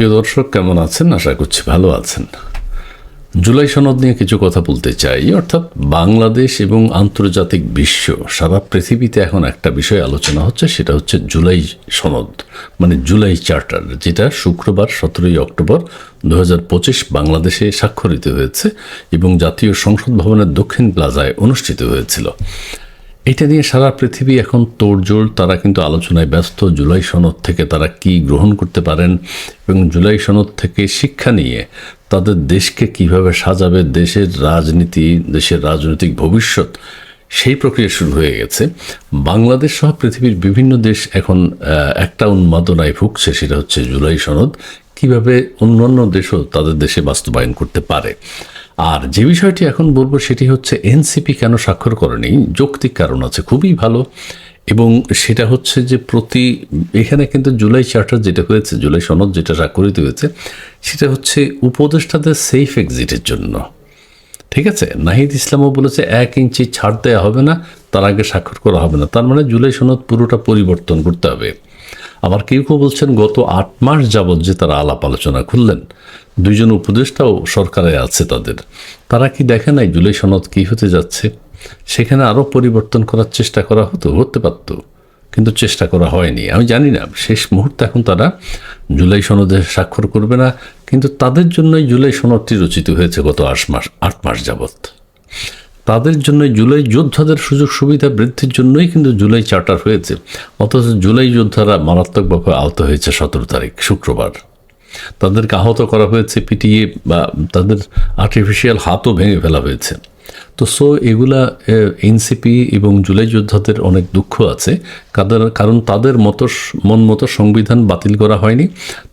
প্রিয় দর্শক, কেমন আছেন? আশা করছি ভালো আছেন। জুলাই সনদ নিয়ে কিছু কথা বলতে চাই। অর্থাৎ বাংলাদেশ এবং আন্তর্জাতিক বিশ্ব, সারা পৃথিবীতে এখন একটা বিষয় আলোচনা হচ্ছে, সেটা হচ্ছে জুলাই সনদ মানে জুলাই চার্টার, যেটা শুক্রবার সতেরোই অক্টোবর দু হাজার পঁচিশ বাংলাদেশে স্বাক্ষরিত হয়েছে এবং জাতীয় সংসদ ভবনের দক্ষিণ প্লাজায় অনুষ্ঠিত হয়েছিল। এটা নিয়ে সারা পৃথিবী এখন তোড়জোড়, তারা কিন্তু আলোচনায় ব্যস্ত। জুলাই সনদ থেকে তারা কি গ্রহণ করতে পারেন এবং জুলাই সনদ থেকে শিক্ষা নিয়ে তাদের দেশকে কীভাবে সাজাবে, দেশের রাজনীতি, দেশের রাজনৈতিক ভবিষ্যৎ, সেই প্রক্রিয়া শুরু হয়ে গেছে। বাংলাদেশ সহ পৃথিবীর বিভিন্ন দেশ এখন একটা উন্মাদনায় ভুগছে, সেটা হচ্ছে জুলাই সনদ। কীভাবে অন্যান্য দেশও তাদের দেশে বাস্তবায়ন করতে পারে? আর যে বিষয়টি এখন বলব সেটি হচ্ছে এনসিপি কেন স্বাক্ষর করেনি? যৌক্তিক কারণ আছে, খুবই ভালো। এবং সেটা হচ্ছে যে প্রতি, এখানে কিন্তু জুলাই চার্টার যেটা হয়েছে, জুলাই সনদ যেটা স্বাক্ষরিত হয়েছে, সেটা হচ্ছে উপদেষ্টাদের সেফ এক্সিটের জন্য। ঠিক আছে? নাহিদ ইসলামও বলেছে এক ইঞ্চি ছাড় দেওয়া হবে না, তার আগে স্বাক্ষর করা হবে না। তার মানে জুলাই সনদ পুরোটা পরিবর্তন করতে হবে। আবার কেউ কেউ বলছেন, গত আট মাস যাবৎ যে তারা আলাপ আলোচনা খুললেন, দুইজন উপদেষ্টাও সরকারে আছে তাদের। তারা কি দেখে নাই জুলাই সনদ কী হতে যাচ্ছে? সেখানে আরও পরিবর্তন করার চেষ্টা করা হতো, হতে পারত, কিন্তু চেষ্টা করা হয়নি। আমি জানি না, শেষ মুহূর্তে এখন তারা জুলাই সনদে স্বাক্ষর করবে না, কিন্তু তাদের জন্যই জুলাই সনদটি রচিত হয়েছে গত আট মাস আট মাস যাবৎ। তাদের জন্য জুলাই যোদ্ধাদের সুযোগ সুবিধা বৃদ্ধির জন্যই কিন্তু জুলাই চার্টার হয়েছে। অথচ জুলাই যোদ্ধারা মারাত্মকভাবে আহত হয়েছে সতেরো তারিখ, শুক্রবার। তাদেরকে আহত করা হয়েছে, পিটিয়ে বা তাদের আর্টিফিশিয়াল হাতও ভেঙে ফেলা হয়েছে। তো সো এগুলা এনসিপি এবং জুলাই যোদ্ধাদের অনেক দুঃখ আছে। কাদের, কারণ তাদের মতো মন মতো সংবিধান বাতিল করা হয়নি।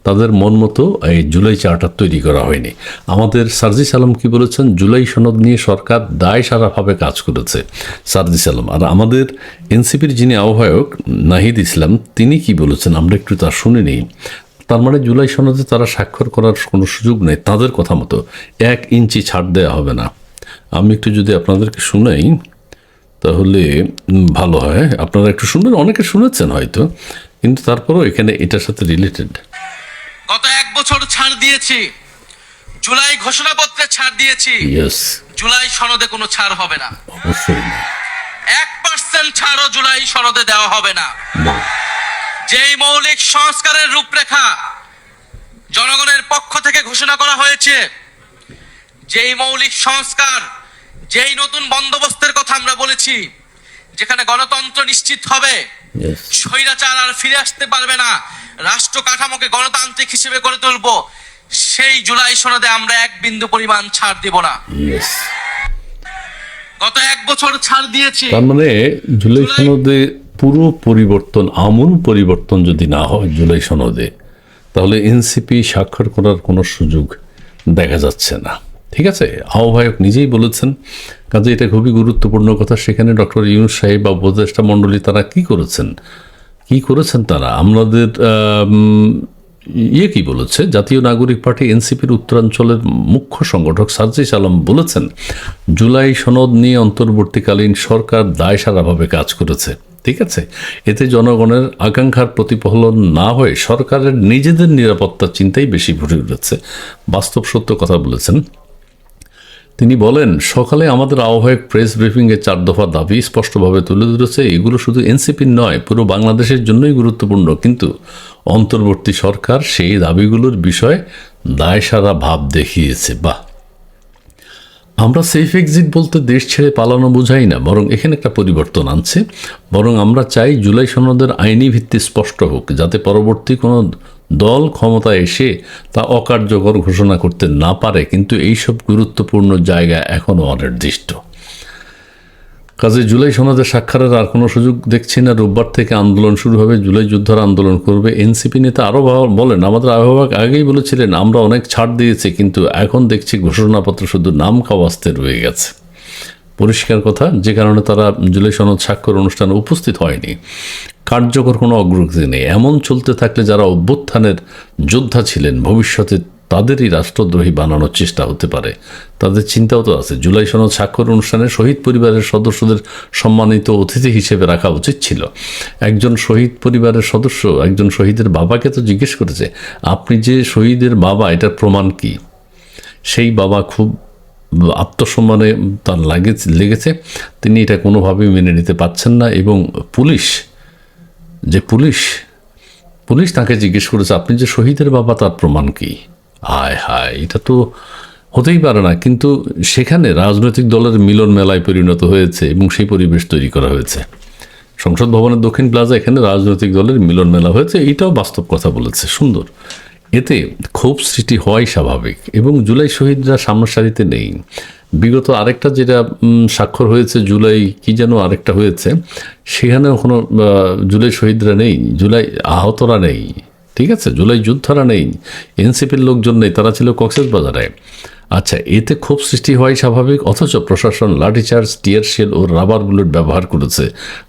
তাদের মন মতো এই জুলাই চার্টার তৈরি করা হয়নি। আমাদের সার্জিস আলম কি বলেছেন? জুলাই সনদ নিয়ে সরকার দায় সারাভাবে কাজ করেছে সার্জিস আলম। আর আমাদের এনসিপির যিনি আহ্বায়ক, নাহিদ ইসলাম, তিনি কি বলেছেন? আমরা একটু তা শুনে নিই। তার মানে জুলাই সনদে তারা স্বাক্ষর করার কোনো সুযোগ নেই। তাদের কথা মতো এক ইঞ্চি ছাড় দেওয়া হবে না। আমি একটু যদি আপনাদেরকে শুনাই তাহলে ভালো হয়। আপনারা একটু শুনবেন অনেকে শুনেছেন হয়তো কিন্তু তারপরও এখানে এটার সাথে রিলেটেড গত এক বছর ছাড় দিয়েছি। জুলাই ঘোষণাপত্রে ছাড় দিয়েছি। জুলাই সনদে কোনো ছাড় হবে না। অবশ্যই না। এক পার্সেন্ট ছাড়ও জুলাই সনদে দেওয়া হবে না। যেই মৌলিক সংস্কারের রূপরেখা জনগণের পক্ষ থেকে ঘোষণা করা হয়েছে যেই মৌলিক সংস্কার যেই নতুন বন্দোবস্তের কথা আমরা বলেছি যেখানে গণতন্ত্র নিশ্চিত হবে স্বৈরাচার আর ফিরে আসতে পারবে না রাষ্ট্র কাঠামোকে গণতান্ত্রিক হিসেবে গড়ে তুলবো সেই জুলাই সনদে আমরা এক বিন্দু পরিমাণ ছাড় দিব না। গত এক বছর ছাড় দিয়েছি। তার মানে জুলাই সনদে পুরো পরিবর্তন আমূল পরিবর্তন যদি না হয় জুলাই সনদে তাহলে এনসিপি স্বাক্ষর করার কোনো সুযোগ দেখা যাচ্ছে না। ঠিক আছে? আহ্বায়ক নিজেই বলেছেন, কাজে এটা খুবই গুরুত্বপূর্ণ কথা। সেখানে ডক্টর ইউনুস সাহেব বা উপদেষ্টা মণ্ডলী তারা কি করেছেন? কি করেছেন তারা? আমাদের ইয়ে কি বলেছে? জাতীয় নাগরিক পার্টি এনসিপির উত্তরাঞ্চলের মুখ্য সংগঠক সার্জিস আলম বলেছেন, জুলাই সনদ নিয়ে অন্তর্বর্তীকালীন সরকার দায় সারাভাবে কাজ করেছে। ঠিক আছে? এতে জনগণের আকাঙ্ক্ষার প্রতিফলন না হয়ে সরকারের নিজেদের নিরাপত্তার চিন্তাই বেশি ভরে উঠেছে। বাস্তব সত্য কথা বলেছেন। তিনি বলেন, সকালে আমাদের আহ্বায়ক প্রেস ব্রিফিংয়ে চার দফা দাবি স্পষ্টভাবে তুলে ধরেছে, এগুলো শুধু এনসিপির নয়, পুরো বাংলাদেশের জন্যই গুরুত্বপূর্ণ। কিন্তু অন্তর্বর্তী সরকার সেই দাবিগুলোর বিষয়ে দায়সারা ভাব দেখিয়েছে। বাহ! আমরা সেফ এক্সিট বলতে দেশ ছেড়ে পালানো বোঝাই না, বরং এখানে একটা পরিবর্তন আনছে। বরং আমরা চাই জুলাই সনদের আইনি ভিত্তি স্পষ্ট হোক, যাতে পরবর্তী কোনো দল ক্ষমতায় এসে তা অকার্যকর ঘোষণা করতে না পারে, কিন্তু এইসব গুরুত্বপূর্ণ জায়গা এখনও অনির্দিষ্ট। কাজে জুলাই সনদে স্বাক্ষরের আর কোনো সুযোগ দেখছি না। রোববার থেকে আন্দোলন শুরু হবে, জুলাই যোদ্ধারা আন্দোলন করবে। এনসিপি নেতা আরও বলেন, আমাদের আহ্বায়ক আগেই বলেছিলেন, আমরা অনেক ছাড় দিয়েছি, কিন্তু এখন দেখছি ঘোষণাপত্র শুধু নাম খাওয়াস্তে রয়ে গেছে। পরিষ্কার কথা, যে কারণে তারা জুলাই সনদ স্বাক্ষর অনুষ্ঠানে উপস্থিত হয়নি। কার্যকর কোনো অগ্রগতি নেই। এমন চলতে থাকলে যারা অভ্যুত্থানের যোদ্ধা ছিলেন, ভবিষ্যতে তাদেরই রাষ্ট্রদ্রোহী বানানোর চেষ্টা হতে পারে। তাদের চিন্তাও তো আছে। জুলাই সনদ স্বাক্ষর অনুষ্ঠানে শহীদ পরিবারের সদস্যদের সম্মানিত অতিথি হিসেবে রাখা উচিত ছিল। একজন শহীদ পরিবারের সদস্য, একজন শহীদের বাবাকে তো জিজ্ঞেস করেছে, আপনি যে শহীদের বাবা, এটার প্রমাণ কি? সেই বাবা খুব আত্মসম্মানে তার লাগে লেগেছে। তিনি এটা কোনোভাবেই মেনে নিতে পারছেন না এবং পুলিশ যে পুলিশ? পুলিশ তাকে জিজ্ঞেস করেছে, আপনি যে শহীদের বাবা, তার প্রমাণ কি? হায় হায়, এটা তো হতেই পারে না। কিন্তু সেখানে রাজনৈতিক দলের মিলন মেলায় পরিণত হয়েছে এবং সেই পরিবেশ তৈরি করা হয়েছে। সংসদ ভবনের দক্ষিণ প্লাজা এখানে রাজনৈতিক দলের মিলন মেলা হয়েছে, এটাও বাস্তব কথা বলেছে। সুন্দর। এতে ক্ষোভ সৃষ্টি হওয়াই স্বাভাবিক এবং জুলাই শহীদরা সামনের সারিতে নেই। বিগত আরেকটা যেটা স্বাক্ষর হয়েছে জুলাই, কি যেন আরেকটা হয়েছে, সেখানেও কোনো জুলাই শহীদরা নেই, জুলাই আহতরা নেই, ঠিক আছে? জুলাই যুদ্ধরা নেই, এনসিপির লোকজন নেই, তারা ছিল কক্সেস বাজারে আচ্ছা এতে ক্ষোভ সৃষ্টি হওয়াই স্বাভাবিক, অথচ প্রশাসন লাঠিচার্জ, টিয়ার শেল ও রাবার বুলেট ব্যবহার করেছে,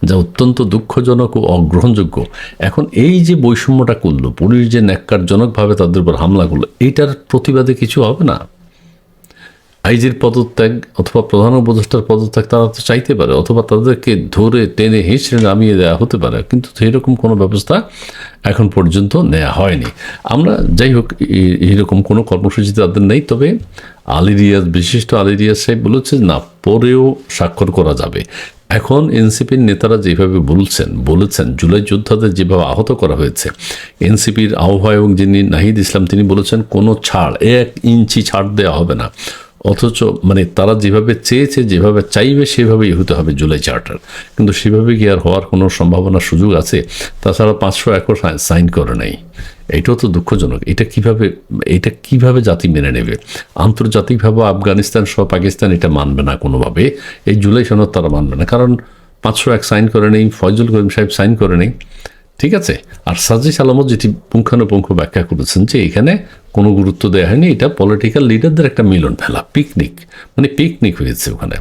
যা অত্যন্ত দুঃখজনক ও অগ্রহণযোগ্য। এখন এই যে বৈষম্যটা করল, পুলিশ যে ন্যাক্কারজনকভাবে তাদের উপর হামলা করল এইটার প্রতিবাদে কিছু হবে না? আইজির পদত্যাগ অথবা প্রধান উপদেষ্টার পদত্যাগ তারা তো চাইতে পারে, অথবা তাদেরকে ধরে টেনে হিঁচড়ে নামিয়ে দেওয়া হতে পারে, কিন্তু সেরকম কোনো ব্যবস্থা এখন পর্যন্ত নেওয়া হয়নি। আমরা যাই হোক এইরকম কোনো কর্মসূচি তাদের নেই, তবে আলী রিয়াজ, বিশিষ্ট আলী রিয়াজ সাহেব বলেছে না, পরেও স্বাক্ষর করা যাবে। এখন এনসিপির নেতারা যেভাবে বলছেন, বলেছেন, জুলাই যোদ্ধাদের যেভাবে আহত করা হয়েছে, এনসিপির আহ্বায়ক যিনি নাহিদ ইসলাম, তিনি বলেছেন, কোনো ছাড়, এক ইঞ্চি ছাড় দেওয়া হবে না। অথচ মানে তারা যেভাবে চেয়েছে, যেভাবে চাইবে, সেভাবেই হতে হবে জুলাই চার্টার। কিন্তু সেভাবে কি আর হওয়ার কোনো সম্ভাবনা সুযোগ আছে? তাছাড়া পাঁচশো একর সাইন করে নাই। এটাও তো দুঃখজনক। এটা কীভাবে এটা কীভাবে জাতি মেনে নেবে? আন্তর্জাতিকভাবে আফগানিস্তান সহ পাকিস্তান এটা মানবে না কোনোভাবে। এই জুলাই সনদ তারা মানবে না। কারণ পাঁচশো এক সাইন করে নেই, ফয়জুল করিম সাহেব সাইন করে নেই। ঠিক আছে? আর সাজিস আলমও যেটি পুঙ্খানুপুঙ্খ ব্যাখ্যা করেছেন যে এখানে কোনো গুরুত্ব দেওয়া হয়নি, এটা পলিটিক্যাল লিডারদের একটা মিলন ফেলা পিকনিক মানে পিকনিক হয়েছে ওখানে।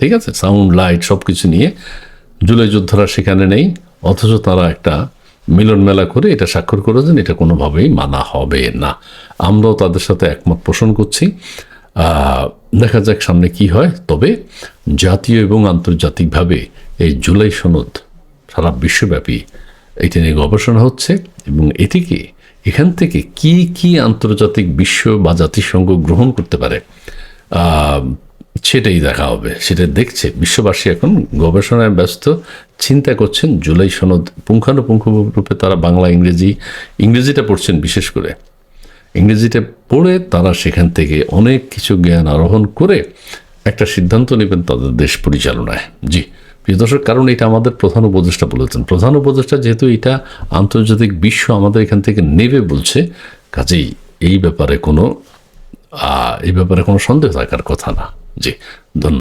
ঠিক আছে? সাউন্ড লাইট সব কিছু নিয়ে জুলাই যোদ্ধারা সেখানে নেই, অথচ তারা একটা মিলন মেলা করে এটা স্বাক্ষর করেছেন, এটা কোনোভাবেই মানা হবে না। আমরাও তাদের সাথে একমত পোষণ করছি। দেখা যাক সামনে কি হয়। তবে জাতীয় এবং আন্তর্জাতিকভাবে এই জুলাই সনদ সারা বিশ্বব্যাপী এটা নিয়ে গবেষণা হচ্ছে এবং এটিকে এখান থেকে কি কি আন্তর্জাতিক বিশ্ব বা জাতিসংঘ গ্রহণ করতে পারে সেটাই দেখা হবে, সেটা দেখছে। বিশ্ববাসী এখন গবেষণায় ব্যস্ত, চিন্তা করছেন জুলাই সনদ পুঙ্খানুপুঙ্খ রূপে তারা বাংলা, ইংরেজি, ইংরেজিটা পড়ছেন বিশেষ করে। ইংরেজিটা পড়ে তারা সেখান থেকে অনেক কিছু জ্ঞান আরোহণ করে একটা সিদ্ধান্ত নেবেন তাদের দেশ পরিচালনায়। জি। প্রিয় দর্শক, কারণ এটা আমাদের প্রধান উপদেষ্টা বলেছেন। প্রধান উপদেষ্টা যেহেতু এটা আন্তর্জাতিক বিশ্ব আমাদের এখান থেকে নেবে বলছে, কাজেই এই ব্যাপারে কোনো এই ব্যাপারে কোনো সন্দেহ থাকার কথা না। জি, ধন্যবাদ।